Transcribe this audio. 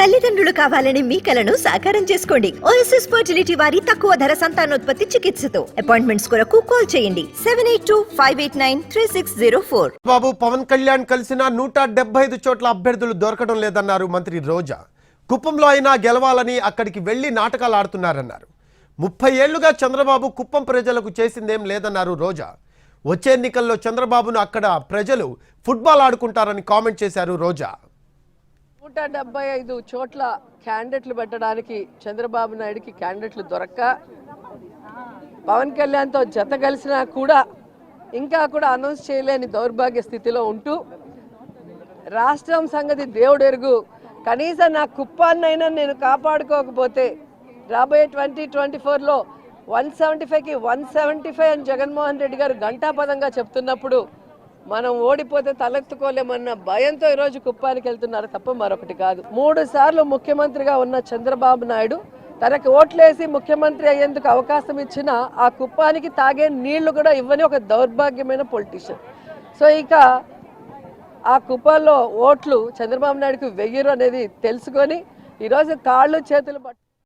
తల్లిదండ్రులు కావాలని మీ కలను సాకారం చేసుకోండి. ఓఎస్ఎస్ ఫర్టిలిటీ వారి తక్కువ ధర సంతానోత్పత్తి చికిత్సతో. అపాయింట్మెంట్స్ కొరకు కాల్ చేయండి. Seven eight two five eight nine three six zero four Babu Pawan Kalyan కలిసిన నూట డెబ్బై ఐదు చోట్ల అభ్యర్థులు దొరకడం లేదన్నారు మంత్రి రోజా. కుప్పంలో అయినా గెలవాలని అక్కడికి వెళ్ళి నాటకాలు ఆడుతున్నారన్నారు. ముప్పై ఏళ్ళుగా చంద్రబాబు కుప్పం ప్రజలకు చేసిందేం లేదన్నారు రోజా. వచ్చే ఎన్నికల్లో చంద్రబాబును అక్కడ ప్రజలు ఫుట్బాల్ ఆడుకుంటారని కామెంట్ చేశారు రోజా. నూట డెబ్బై ఐదు చోట్ల క్యాండిడేట్లు పెట్టడానికి చంద్రబాబు నాయుడుకి క్యాండిడేట్లు దొరక్క. పవన్ కళ్యాణ్తో జత కలిసినా కూడా ఇంకా కూడా అనౌన్స్ చేయలేని దౌర్భాగ్య స్థితిలో ఉంటూ రాష్ట్రం సంగతి దేవుడు ఎరుగు కనీసం నా కుప్పాన్నైనా నేను కాపాడుకోకపోతే రాబోయే ట్వంటీ ట్వంటీ ఫోర్లో వన్ సెవెంటీ ఫైవ్కి వన్ సెవెంటీ ఫైవ్ అని జగన్మోహన్ రెడ్డి గారు ఘంటాపదంగా చెప్తున్నప్పుడు మనం ఓడిపోతే తలెత్తుకోలేమన్న భయంతో ఈరోజు కుప్పానికి వెళ్తున్నారు తప్ప మరొకటి కాదు. మూడు సార్లు ముఖ్యమంత్రిగా ఉన్న చంద్రబాబు నాయుడు తనకి ఓట్లేసి ముఖ్యమంత్రి అయ్యేందుకు అవకాశం ఇచ్చిన ఆ కుప్పానికి తాగే నీళ్ళు కూడా ఇవ్వని ఒక దౌర్భాగ్యమైన పొలిటీషియన్ సో ఇక ఆ కుప్పల్లో ఓట్లు చంద్రబాబు నాయుడుకు వెయ్యరు అనేది తెలుసుకొని ఈరోజు కాళ్ళు చేతులు పట్టు